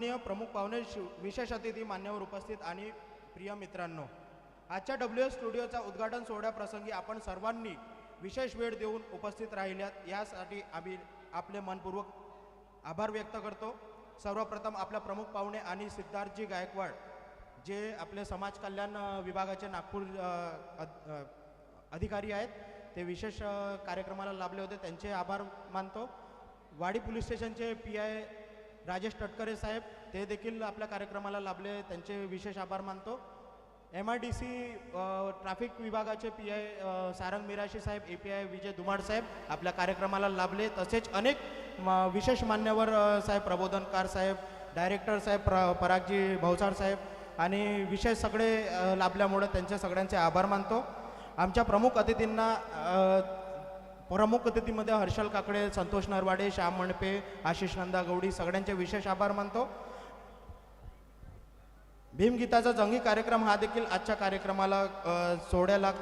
माननीय प्रमुख पाहुणे शिव विशेष अतिथी मान्यवर उपस्थित आणि प्रिय मित्रांनो आजच्या डब्ल्यू एस स्टुडिओचा उद्घाटन सोहळ्याप्रसंगी आपण सर्वांनी विशेष वेळ देऊन उपस्थित राहिल्यात. यासाठी आम्ही आपले मनपूर्वक आभार व्यक्त करतो. सर्वप्रथम आपल्या प्रमुख पाहुणे आणि सिद्धार्थजी गायकवाड जे आपले समाज कल्याण विभागाचे नागपूर अधिकारी आहेत. ते विशेष कार्यक्रमाला लाभले होते. त्यांचे आभार मानतो. वाडी पोलीस स्टेशनचे पी आय राजेश तटकरे साहेब ते देखील आपल्या कार्यक्रमाला लाभले. त्यांचे विशेष आभार मानतो. M I D C traffic विभागाचे P I Sarang Mirashi Saheb A P I Vijay Dumad साहेब आपल्या कार्यक्रमाला लाभले. तसेच अनेक म- विशेष मान्यवर साहेब प्रबोधनकार साहेब डायरेक्टर साहेब प्र परागजी भाऊसार साहेब आणि विशेष सगळे लाभल्यामुळे त्यांचे सगळ्यांचे आभार मानतो. आमच्या प्रमुख अतिथींना प्रमुख अतिथीमध्ये हर्षल काकडे संतोष नरवाडे श्याम मणपे आशिष नंदा गौडी सगळ्यांचे विशेष आभार मानतो. भीमगीताचा जंगी कार्यक्रम हा देखील आजच्या कार्यक्रमाला सोहळ्याला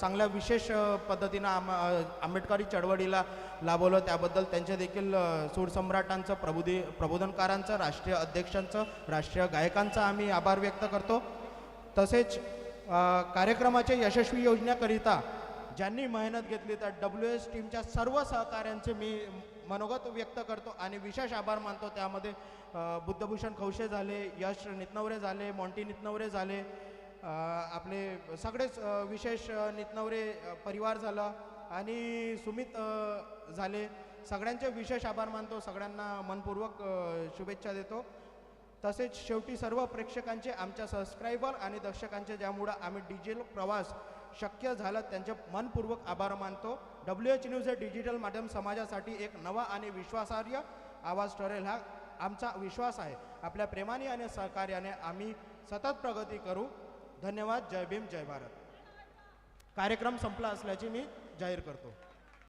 चांगल्या विशेष पद्धतीनं आम आंबेडकरी चळवळीला लाभवलं. त्याबद्दल त्यांचे देखील सूरसम्राटांचं प्रबोधी प्रबोधनकारांचं राष्ट्रीय अध्यक्षांचं राष्ट्रीय गायकांचा आम्ही आभार व्यक्त करतो. तसेच कार्यक्रमाच्या यशस्वी योजनेकरिता ज्यांनी मेहनत घेतली त्या डब्ल्यू एस टीमच्या सर्व सहकाऱ्यांचे मी मनोगत व्यक्त करतो आणि विशेष आभार मानतो. त्यामध्ये बुद्धभूषण खवशे झाले यश नितनवरे झाले मॉन्टी नितनवरे झाले आपले सगळेच विशेष नितनवरे परिवार झाला आणि सुमित झाले. सगळ्यांचे विशेष आभार मानतो. सगळ्यांना मनपूर्वक शुभेच्छा देतो. तसेच शेवटी सर्व प्रेक्षकांचे आमच्या सबस्क्रायबर आणि दर्शकांचे ज्यामुळं आम्ही डिजिटल प्रवास शक्य झालं त्यांचे मनपूर्वक आभार मानतो. डब्ल्यू एच न्यूज हे डिजिटल माध्यम समाजासाठी एक नवा आणि विश्वासार्ह आवाज ठरेल हा आमचा विश्वास आहे. आपल्या प्रेमाने आणि सहकार्याने आम्ही सतत प्रगती करू. धन्यवाद. जय भीम. जय भारत. कार्यक्रम संपला असल्याची मी जाहीर करतो.